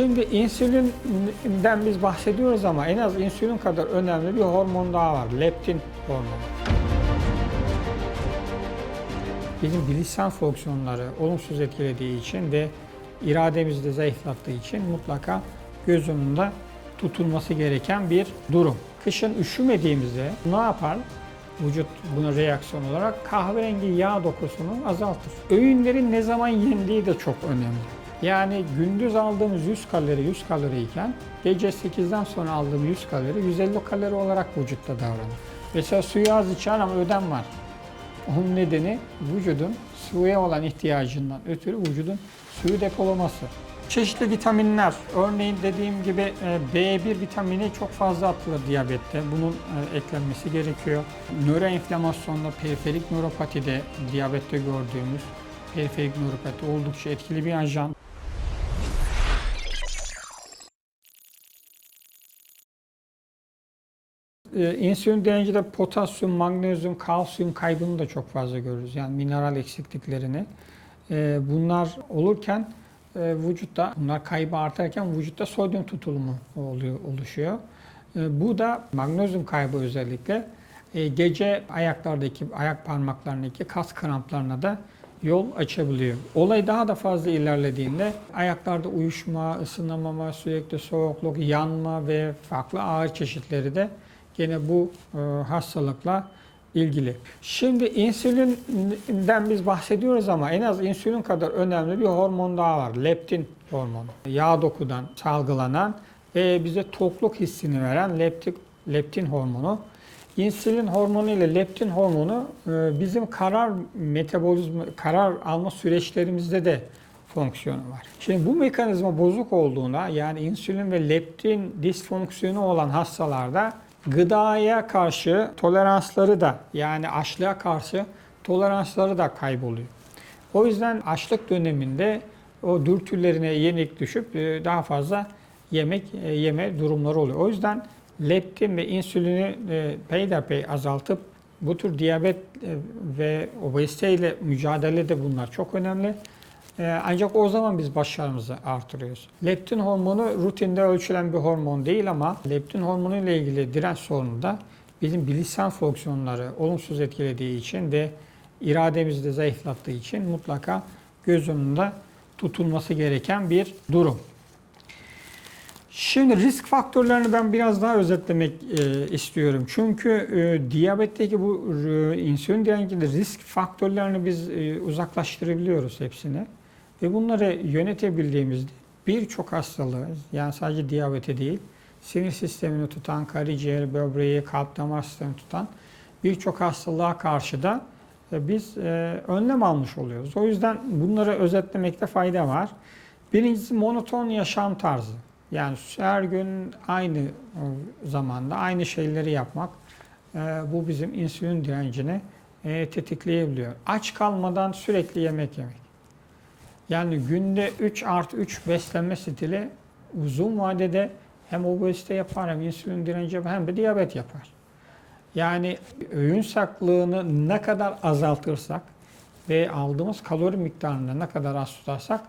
Şimdi insülinden biz bahsediyoruz ama en az insülin kadar önemli bir hormon daha var. Leptin hormonu. Bizim bilişsel fonksiyonları olumsuz etkilediği için ve irademizi de zayıflattığı için mutlaka göz önünde tutulması gereken bir durum. Kışın üşümediğimizde ne yapar? Vücut buna reaksiyon olarak kahverengi yağ dokusunu azaltır. Öğünlerin ne zaman yendiği de çok önemli. Yani gündüz aldığımız 100 kalori 100 kalori iken gece 8'den sonra aldığım 100 kalori 150 kalori olarak vücutta davranır. Mesela suyu az içer ama ödem var. Onun nedeni vücudun suya olan ihtiyacından ötürü vücudun suyu depolaması. Çeşitli vitaminler, örneğin dediğim gibi e, B1 vitamini çok fazla atılır diyabette. Bunun e, eklenmesi gerekiyor. Nöroenflamasyonda, periferik nöropatide, diyabette gördüğümüz periferik nöropati oldukça etkili bir ajan. Ee, insülin direncinde potasyum, magnezyum, kalsiyum kaybını da çok fazla görürüz. Yani mineral eksikliklerini. Ee, bunlar olurken e, vücutta, bunlar kaybı artarken vücutta sodyum tutulumu oluyor, oluşuyor. Ee, bu da magnezyum kaybı özellikle e, gece ayaklardaki, ayak parmaklarındaki kas kramplarına da yol açabiliyor. Olay daha da fazla ilerlediğinde ayaklarda uyuşma, ısınamama, sürekli soğukluk, yanma ve farklı ağrı çeşitleri de gene bu e, hastalıkla ilgili. Şimdi insülinden biz bahsediyoruz ama en az insülin kadar önemli bir hormon daha var. Leptin hormonu. Yağ dokudan salgılanan ve bize tokluk hissini veren leptik, leptin hormonu. İnsülin hormonu ile leptin hormonu e, bizim karar metabolizma, karar alma süreçlerimizde de fonksiyonu var. Şimdi bu mekanizma bozuk olduğunda yani insülin ve leptin disfonksiyonu olan hastalarda gıdaya karşı toleransları da yani açlığa karşı toleransları da kayboluyor. O yüzden açlık döneminde o dürtülerine yenik düşüp e, daha fazla yemek e, yeme durumları oluyor. O yüzden leptin ve insülini e, peyderpey azaltıp bu tür diyabet ve obezite ile mücadelede bunlar çok önemli. Ancak o zaman biz başarımızı artırıyoruz. Leptin hormonu rutinde ölçülen bir hormon değil ama leptin hormonu ile ilgili direnç sorunu da bizim bilişsel fonksiyonları olumsuz etkilediği için ve irademizi de zayıflattığı için mutlaka göz önünde tutulması gereken bir durum. Şimdi risk faktörlerini ben biraz daha özetlemek e, istiyorum. Çünkü e, diyabetteki bu e, insülin direncinde risk faktörlerini biz e, uzaklaştırabiliyoruz hepsini. Ve bunları yönetebildiğimizde birçok hastalığı, yani sadece diyabeti değil, sinir sistemini tutan, karaciğer, böbreği, kalp damar sistemini tutan birçok hastalığa karşı da e, biz e, önlem almış oluyoruz. O yüzden bunları özetlemekte fayda var. Birincisi monoton yaşam tarzı. Yani her gün aynı e, zamanda aynı şeyleri yapmak bu bizim insülin direncini tetikleyebiliyor. Aç kalmadan sürekli yemek yemek. Yani günde 3 artı 3 beslenme stili uzun vadede hem obezite yapar hem insülin direnci yapar hem de diyabet yapar. Yani öğün saklığını ne kadar azaltırsak ve aldığımız kalori miktarını ne kadar az tutarsak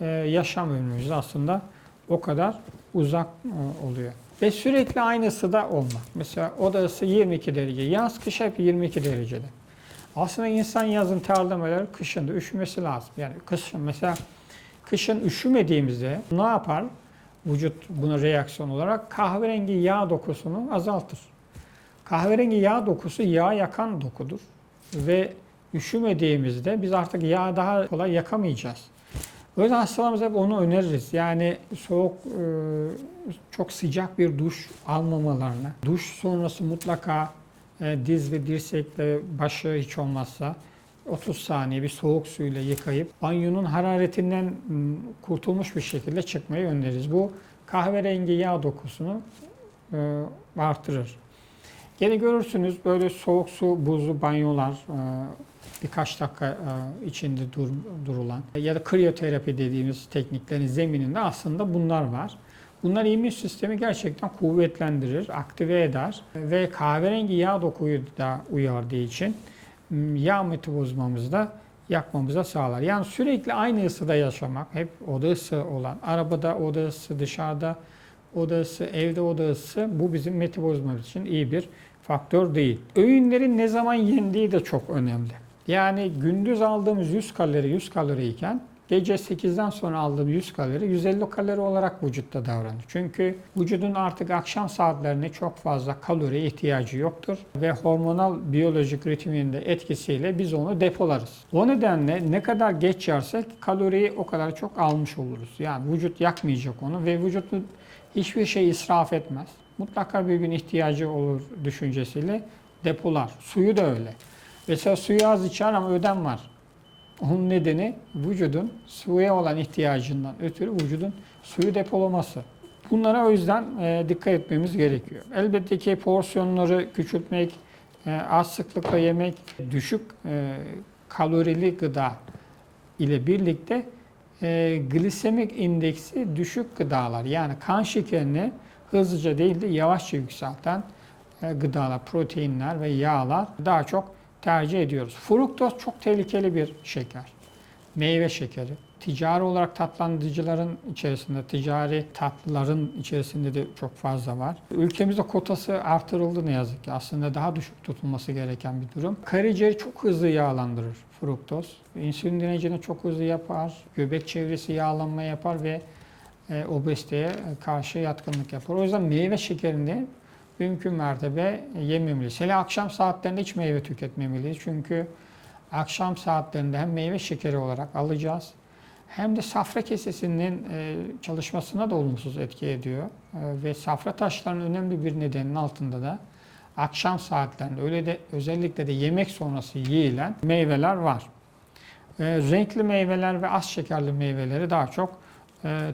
e, yaşam ömrümüz aslında o kadar uzak e, oluyor. Ve sürekli aynısı da olmak. Mesela odası 22 derece. Yaz kış hep 22 derecede. Aslında insan yazın terlemeler, kışın da üşümesi lazım. Yani kışın mesela kışın üşümediğimizde ne yapar? Vücut buna reaksiyon olarak kahverengi yağ dokusunu azaltır. Kahverengi yağ dokusu yağ yakan dokudur. Ve üşümediğimizde biz artık yağ daha kolay yakamayacağız. O yüzden hastalarımıza hep onu öneririz. Yani soğuk, e, çok sıcak bir duş almamalarını, duş sonrası mutlaka diz ve dirsekle başı hiç olmazsa 30 saniye bir soğuk suyla yıkayıp banyonun hararetinden kurtulmuş bir şekilde çıkmayı öneririz. Bu kahverengi yağ dokusunu e, artırır. Gene görürsünüz böyle soğuk su, buzlu banyolar e, birkaç dakika içinde dur, durulan ya da kriyoterapi dediğimiz tekniklerin zemininde aslında bunlar var. Bunlar immün sistemi gerçekten kuvvetlendirir, aktive eder ve kahverengi yağ dokuyu da uyardığı için yağ metabolizmamızda yakmamıza sağlar. Yani sürekli aynı ısıda yaşamak, hep oda ısı olan, arabada oda ısı, dışarıda oda ısı, evde oda ısı bu bizim metabolizmamız için iyi bir faktör değil. Öğünlerin ne zaman yendiği de çok önemli. Yani gündüz aldığımız 100 kalori 100 kalori iken gece 8'den sonra aldığım 100 kalori 150 kalori olarak vücutta davranır. Çünkü vücudun artık akşam saatlerinde çok fazla kaloriye ihtiyacı yoktur ve hormonal biyolojik ritmin de etkisiyle biz onu depolarız. O nedenle ne kadar geç yersek kaloriyi o kadar çok almış oluruz. Yani vücut yakmayacak onu ve vücudun hiçbir şey israf etmez. Mutlaka bir gün ihtiyacı olur düşüncesiyle depolar. Suyu da öyle. Mesela suyu az içer ama ödem var. Onun nedeni vücudun suya olan ihtiyacından ötürü vücudun suyu depolaması. Bunlara o yüzden e, dikkat etmemiz gerekiyor. Elbette ki porsiyonları küçültmek, e, az sıklıkla yemek, düşük e, kalorili gıda ile birlikte e, glisemik indeksi düşük gıdalar yani kan şekerini hızlıca değil de yavaşça yükselten e, gıdalar, proteinler ve yağlar daha çok tercih ediyoruz. Fruktoz çok tehlikeli bir şeker. Meyve şekeri. Ticari olarak tatlandırıcıların içerisinde, ticari tatlıların içerisinde de çok fazla var. Ülkemizde kotası artırıldı ne yazık ki. Aslında daha düşük tutulması gereken bir durum. Karaciğeri çok hızlı yağlandırır fruktoz. İnsülin direncini çok hızlı yapar. Göbek çevresi yağlanma yapar ve e, obeziteye karşı yatkınlık yapar. O yüzden meyve şekerini mümkün mertebe yememeliyiz. Hele akşam saatlerinde hiç meyve tüketmemeliyiz. Çünkü akşam saatlerinde hem meyve şekeri olarak alacağız hem de safra kesesinin e, çalışmasına da olumsuz etki ediyor. E, Ve safra taşlarının önemli bir nedenin altında da akşam saatlerinde öyle de özellikle de yemek sonrası yiyilen meyveler var. E, Renkli meyveler ve az şekerli meyveleri daha çok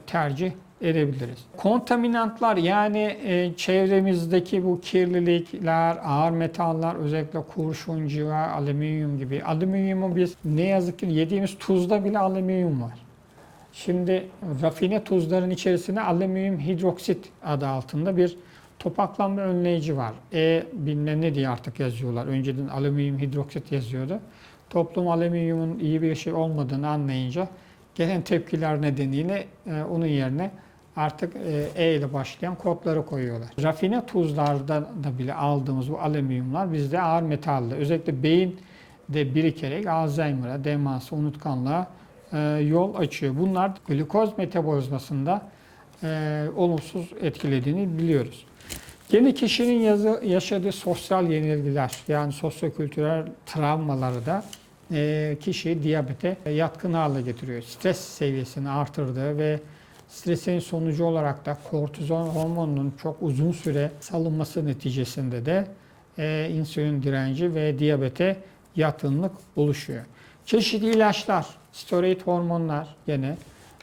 tercih edebiliriz. Kontaminantlar yani e, çevremizdeki bu kirlilikler, ağır metaller özellikle kurşun, civa, alüminyum gibi. Alüminyumu biz ne yazık ki yediğimiz tuzda bile alüminyum var. Şimdi rafine tuzların içerisinde alüminyum hidroksit adı altında bir topaklanma önleyici var. E bilmem ne diye artık yazıyorlar. Önceden alüminyum hidroksit yazıyordu. Toplum alüminyumun iyi bir şey olmadığını anlayınca gelen tepkiler nedeniyle e, onun yerine artık e, E ile başlayan kodları koyuyorlar. Rafine tuzlarda da bile aldığımız bu alüminyumlar bizde ağır metalli. Özellikle beyin de birikerek Alzheimer'a, demansa, unutkanlığa e, yol açıyor. Bunlar glikoz metabolizmasında e, olumsuz etkilediğini biliyoruz. Gene kişinin yazı, yaşadığı sosyal yenilgiler yani sosyokültürel travmaları da kişiyi diyabete yatkın hale getiriyor. Stres seviyesini artırdığı ve stresin sonucu olarak da kortizon hormonunun çok uzun süre salınması neticesinde de e, insülin direnci ve diyabete yatkınlık oluşuyor. Çeşitli ilaçlar, steroid hormonlar gene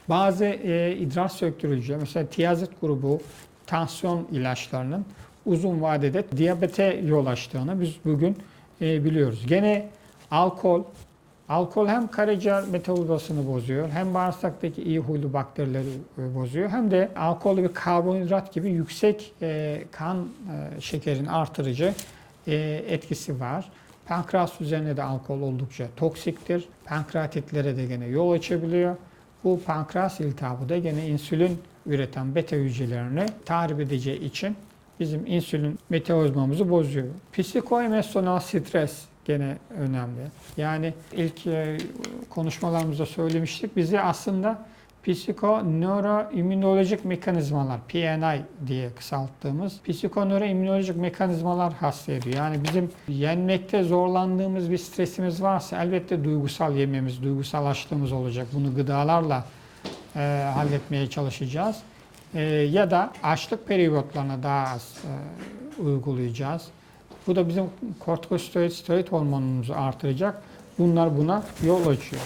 bazı e, idrar söktürücü, mesela tiazit grubu tansiyon ilaçlarının uzun vadede diyabete yol açtığını biz bugün e, biliyoruz. Gene alkol, alkol hem karaciğer metabolizmasını bozuyor, hem bağırsaktaki iyi huylu bakterileri e, bozuyor, hem de alkol ve karbonhidrat gibi yüksek e, kan e, şekerin artırıcı etkisi var. Pankreas üzerine de alkol oldukça toksiktir. Pankreatitlere de gene yol açabiliyor. Bu pankreas iltihabı da gene insülin üreten beta hücrelerini tahrip edeceği için bizim insülin metabolizmamızı bozuyor. Psikoemosyonel stres gene önemli. Yani ilk e, konuşmalarımızda söylemiştik. Bizi aslında psikonöroimmünolojik mekanizmalar, PNI diye kısalttığımız psikonöroimmünolojik mekanizmalar hasta ediyor. Yani bizim yenmekte zorlandığımız bir stresimiz varsa elbette duygusal yememiz, duygusal açlığımız olacak. Bunu gıdalarla e, halletmeye çalışacağız. E, ya da açlık periyotlarına daha az e, uygulayacağız. Bu da bizim kortikosteroid steroid hormonumuzu artıracak. Bunlar buna yol açıyor.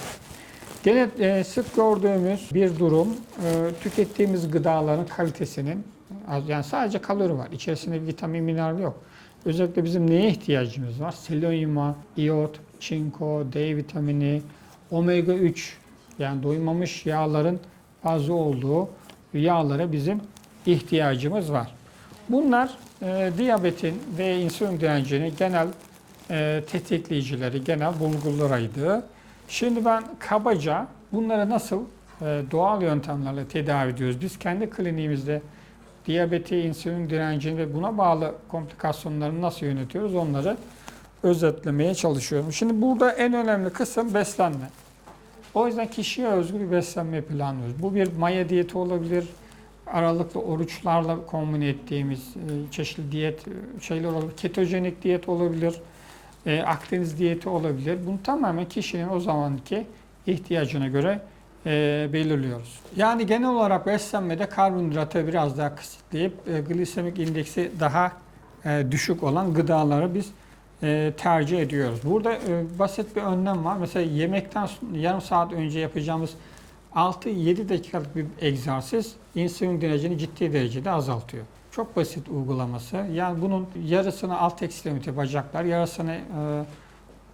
Gene e, sık gördüğümüz bir durum e, tükettiğimiz gıdaların kalitesinin yani sadece kalori var. İçerisinde vitamin, mineral yok. Özellikle bizim neye ihtiyacımız var? Selenyuma, iot, çinko, D vitamini, omega 3 yani doymamış yağların fazla olduğu yağlara bizim ihtiyacımız var. Bunlar e, diyabetin ve insülin direncini genel e, tetikleyicileri, genel bulgularıydı. Şimdi ben kabaca bunları nasıl e, doğal yöntemlerle tedavi ediyoruz? Biz kendi kliniğimizde diyabeti, insülin direncini ve buna bağlı komplikasyonları nasıl yönetiyoruz onları özetlemeye çalışıyorum. Şimdi burada en önemli kısım beslenme. O yüzden kişiye özgü bir beslenme planlıyoruz. Bu bir maya diyeti olabilir, aralıklı oruçlarla kombine ettiğimiz e, çeşitli diyet e, şeyler olabilir, ketojenik diyet olabilir, e, Akdeniz diyeti olabilir. Bunu tamamen kişinin o zamanki ihtiyacına göre belirliyoruz. Yani genel olarak beslenmede karbonhidratı biraz daha kısıtlayıp glisemik indeksi daha düşük olan gıdaları biz tercih ediyoruz. Burada basit bir önlem var. Mesela yemekten yarım saat önce yapacağımız 6-7 dakikalık bir egzersiz insülin direncini ciddi derecede azaltıyor. Çok basit uygulaması. Yani bunun yarısını alt ekstremite bacaklar, yarısını e,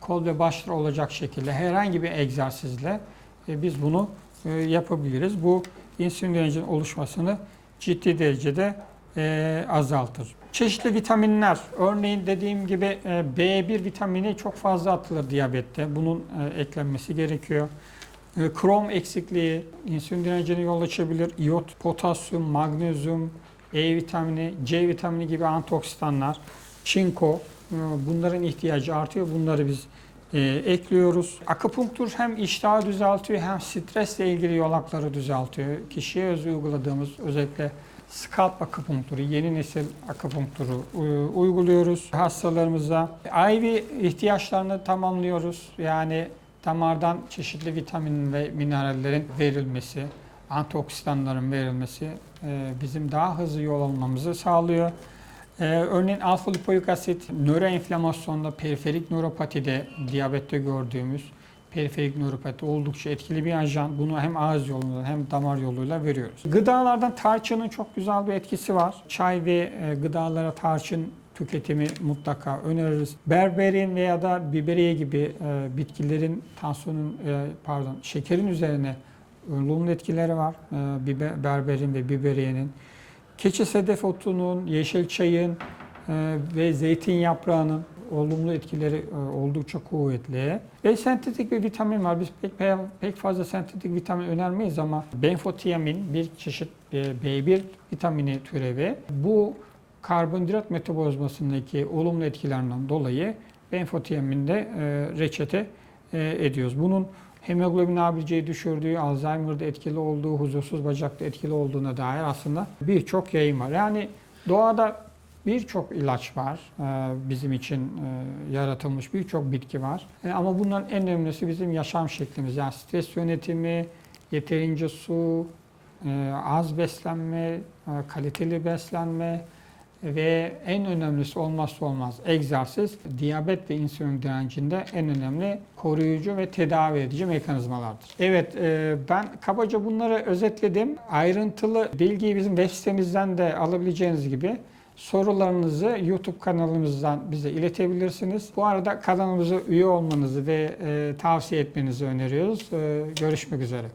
kol ve başlar olacak şekilde herhangi bir egzersizle e, biz bunu e, yapabiliriz. Bu insülin direncinin oluşmasını ciddi derecede e, azaltır. Çeşitli vitaminler, örneğin dediğim gibi e, B1 vitamini çok fazla atılır diyabette. Bunun e, eklenmesi gerekiyor. E, Krom eksikliği insülin direncine yol açabilir. İyot, potasyum, magnezyum, E vitamini, C vitamini gibi antioksidanlar, çinko e, bunların ihtiyacı artıyor. Bunları biz e, ekliyoruz. Akupunktur hem iştahı düzeltiyor hem stresle ilgili yolakları düzeltiyor. Kişiye öz uyguladığımız özellikle scalp akupunkturu, yeni nesil akupunkturu e, uyguluyoruz hastalarımıza. IV ihtiyaçlarını tamamlıyoruz. Yani damardan çeşitli vitamin ve minerallerin verilmesi, antioksidanların verilmesi e, bizim daha hızlı yol almamızı sağlıyor. Ee, örneğin alfa lipoik asit nöroenflamasyonda, periferik nöropatide, diyabette gördüğümüz periferik nöropati oldukça etkili bir ajan. Bunu hem ağız yoluyla hem damar yoluyla veriyoruz. Gıdalardan tarçının çok güzel bir etkisi var. Çay ve e, gıdalara tarçın tüketimi mutlaka öneririz. Berberin veya da biberiye gibi e, bitkilerin tansiyonun e, pardon şekerin üzerine olumlu etkileri var. E, berberin ve biberiyenin. Keçi sedef otunun, yeşil çayın e, ve zeytin yaprağının olumlu etkileri e, oldukça kuvvetli. Ve sentetik bir vitamin var. Biz pek pek fazla sentetik vitamin önermeyiz ama benfotiamin bir çeşit e, B1 vitamini türevi. Bu karbonhidrat metabolizmasındaki olumlu etkilerinden dolayı benfotiamin de e, reçete e, ediyoruz. Bunun hemoglobin A1C'yi düşürdüğü, Alzheimer'da etkili olduğu, huzursuz bacakta etkili olduğuna dair aslında birçok yayın var. Yani doğada birçok ilaç var e, bizim için e, yaratılmış birçok bitki var. E, Ama bunların en önemlisi bizim yaşam şeklimiz. Yani stres yönetimi, yeterince su, az beslenme, kaliteli beslenme ve en önemlisi olmazsa olmaz egzersiz diyabet ve insülin direncinde en önemli koruyucu ve tedavi edici mekanizmalardır. Evet e, ben kabaca bunları özetledim. Ayrıntılı bilgiyi bizim web sitemizden de alabileceğiniz gibi sorularınızı YouTube kanalımızdan bize iletebilirsiniz. Bu arada kanalımıza üye olmanızı ve e, tavsiye etmenizi öneriyoruz. E, görüşmek üzere.